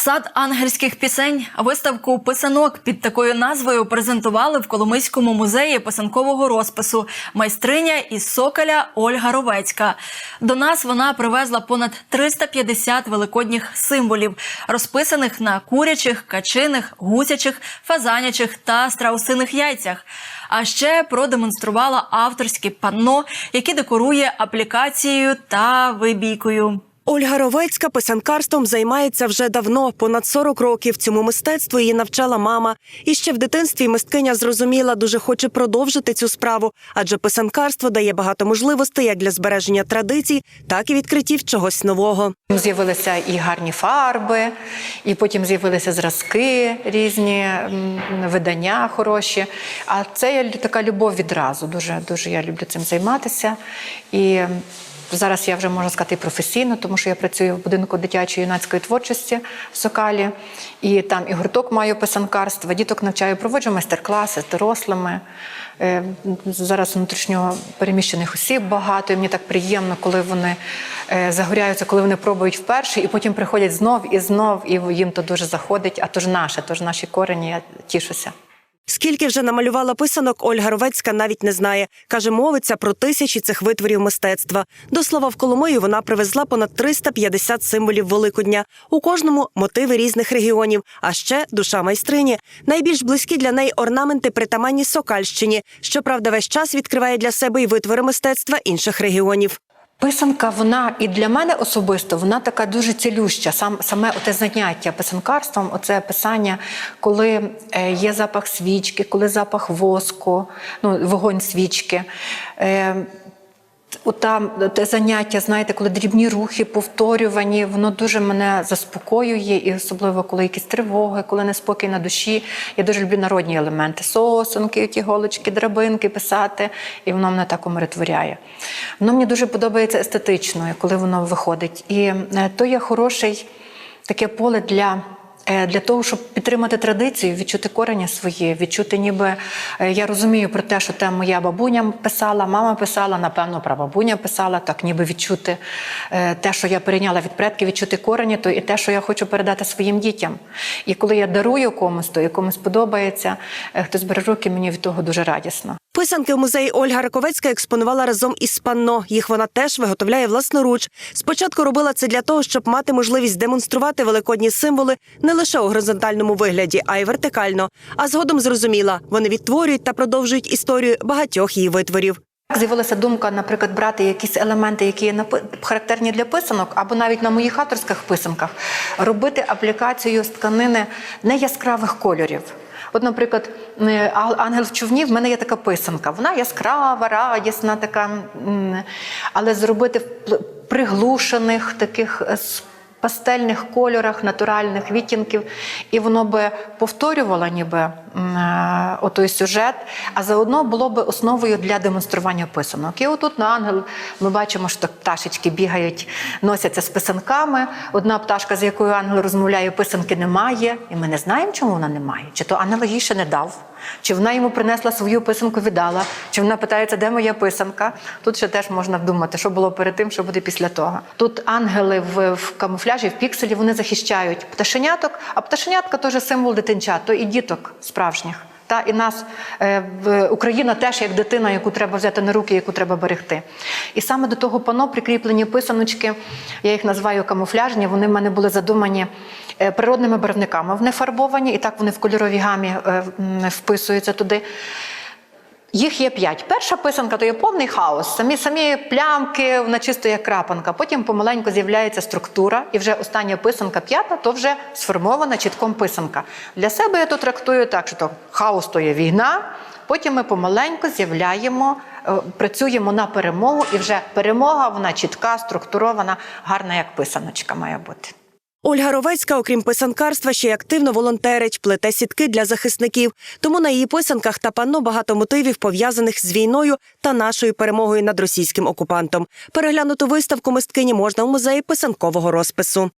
Сад ангельських пісень, виставку писанок під такою назвою презентували в Коломийському музеї писанкового розпису майстриня із Соколя Ольга Ровецька. До нас вона привезла понад 350 великодніх символів, розписаних на курячих, качиних, гусячих, фазанячих та страусиних яйцях. А ще продемонструвала авторське панно, яке декорує аплікацією та вибійкою. Ольга Ровецька писанкарством займається вже давно, понад 40 років. Цьому мистецтву її навчала мама. І ще в дитинстві мисткиня зрозуміла, дуже хоче продовжити цю справу, адже писанкарство дає багато можливостей як для збереження традицій, так і відкриттів чогось нового. З'явилися і гарні фарби, і потім з'явилися зразки різні, видання хороші. А це є така любов відразу. Дуже дуже я люблю цим займатися. І зараз я вже можу сказати професійно, тому що я працюю в будинку дитячої юнацької творчості в Сокалі, і там і гурток маю писанкарства. Діток навчаю, проводжу майстер-класи з дорослими. Е, Зараз внутрішньо переміщених осіб багато, і мені так приємно, коли вони е, загоряються, коли вони пробують вперше, і потім приходять знов і знов, і їм то дуже заходить. А то ж наше, то ж наші корені, я тішуся. Скільки вже намалювала писанок, Ольга Ровецька навіть не знає. Каже, мовиться про тисячі цих витворів мистецтва. До слова, в Коломию вона привезла понад 350 символів Великодня. У кожному мотиви різних регіонів, а ще душа майстрині. Найбільш близькі для неї орнаменти притаманні Сокальщині. Щоправда, весь час відкриває для себе і витвори мистецтва інших регіонів. Писанка, вона і для мене особисто вона така дуже цілюща. Сам саме оте заняття писанкарством, оце писання, коли е, є запах свічки, коли запах воску, ну вогонь свічки. Ота те заняття, знаєте, коли дрібні рухи повторювані, воно дуже мене заспокоює, і особливо коли якісь тривоги, коли неспокій на душі. Я дуже люблю народні елементи, сосунки, ті голочки, драбинки писати, і воно мене так умиротворяє. Воно мені дуже подобається естетично, коли воно виходить. І е, то є хороший таке поле для. Е, Для того, щоб підтримати традицію, відчути корення свої, відчути, ніби е, я розумію про те, що те моя бабуня писала, мама писала, напевно, прабабуня писала, так ніби відчути е, те, що я перейняла від предків, відчути корені, то і те, що я хочу передати своїм дітям. І коли я дарую комусь, то і комусь подобається, хтось бере руки, мені від того дуже радісно. Писанки в музеї Ольга Раковецька експонувала разом із панно. Їх вона теж виготовляє власноруч. Спочатку робила це для того, щоб мати можливість демонструвати великодні символи не лише у горизонтальному вигляді, а й вертикально. А згодом зрозуміла, вони відтворюють та продовжують історію багатьох її витворів. З'явилася думка, наприклад, брати якісь елементи, які є характерні для писанок, або навіть на моїх авторських писанках, робити аплікацію з тканини неяскравих кольорів. От, наприклад, е, ангел в човні в мене є така писанка. Вона яскрава, радісна, така, але зробити в приглушених таких е, пастельних кольорах, натуральних відтінків, і воно би повторювало ніби отой сюжет, а заодно було би основою для демонстрування писанок. І отут на ангел ми бачимо, що пташечки бігають, носяться з писанками. Одна пташка, з якою ангел розмовляє, писанки немає, і ми не знаємо, чому вона немає. Чи то ангел їй ще не дав, чи вона йому принесла свою писанку, віддала, чи вона питається, де моя писанка. Тут ще теж можна вдумати, що було перед тим, що буде після того. Тут ангели в, в камуфляжі, в пікселі, вони захищають пташеняток, а пташенятка теж символ дитинчат, то і діток справжніх. Та і нас е, Україна теж як дитина, яку треба взяти на руки, яку треба берегти. І саме до того пано прикріплені писаночки, я їх називаю камуфляжні. Вони в мене були задумані е, природними барвниками. Вони фарбовані, і так вони в кольоровій гамі е, вписуються туди. Їх є п'ять. Перша писанка то є повний хаос. Самі самі плямки, вона чисто як крапанка. Потім помаленьку з'являється структура, і вже остання писанка, п'ята, то вже сформована чітком писанка. Для себе я то трактую так, що то хаос то є війна. Потім ми помаленьку з'являємо, е, працюємо на перемогу, і вже перемога вона чітка, структурована, гарна, як писаночка має бути. Ольга Ровецька, окрім писанкарства, ще й активно волонтерить, плете сітки для захисників. Тому на її писанках та панно багато мотивів пов'язаних з війною та нашою перемогою над російським окупантом. Переглянути виставку мисткині можна у музеї писанкового розпису.